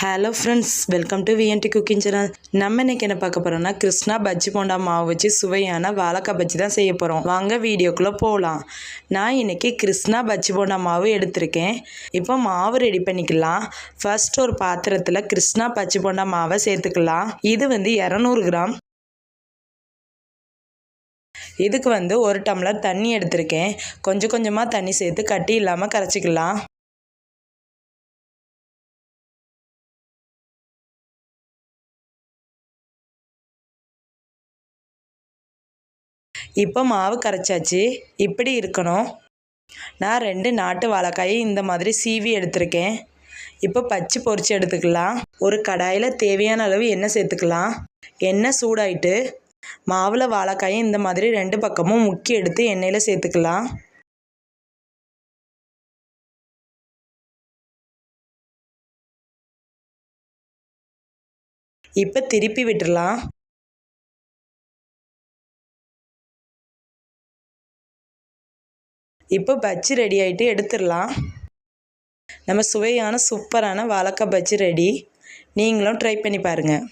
Hello friends welcome to VNT cooking channel நம்ம இன்னைக்கு என்ன பார்க்க போகிறோம்னா கிருஷ்ணா பஜ்ஜி போண்டா மாவு வச்சு சுவையான வாழைக்காய் பஜ்ஜி தான் செய்ய போகிறோம் வாங்க வீடியோக்குள்ளே போகலாம் நான் இன்னைக்கு கிருஷ்ணா பஜ்ஜி போண்டா மாவு எடுத்திருக்கேன். இப்போ மாவு ரெடி பண்ணிக்கலாம். ஃபர்ஸ்ட் ஒரு பாத்திரத்தில் கிருஷ்ணா பஜ்ஜி போண்டா மாவை சேர்த்துக்கலாம். இது வந்து இரநூறு கிராம். இதுக்கு வந்து ஒரு டம்ளர் தண்ணி எடுத்திருக்கேன். கொஞ்சம் கொஞ்சமாக தண்ணி சேர்த்து கட்டி இல்லாமல் கரைச்சிக்கலாம். இப்போ மாவு கரைச்சாச்சு. இப்படி இருக்கணும். நான் ரெண்டு நாட்டு வாழைக்காயை இந்த மாதிரி சீவி எடுத்திருக்கேன். இப்போ பச்சை பொரிச்சு எடுத்துக்கலாம். ஒரு கடாயில் தேவையான அளவு எண்ணெய் சேர்த்துக்கலாம். எண்ணெய் சூடாயிட்டு மாவில் வாழைக்காயை இந்த மாதிரி ரெண்டு பக்கமும் முக்கி எடுத்து எண்ணெயில் சேர்த்துக்கலாம். இப்போ திருப்பி விட்டுடலாம் இப்போ பஜ்ஜி ரெடி ஆகிட்டு எடுத்துடலாம். நம்ம சுவையான சூப்பரான வாழைக்காய் பஜ்ஜி ரெடி நீங்களும் ட்ரை பண்ணி பாருங்கள்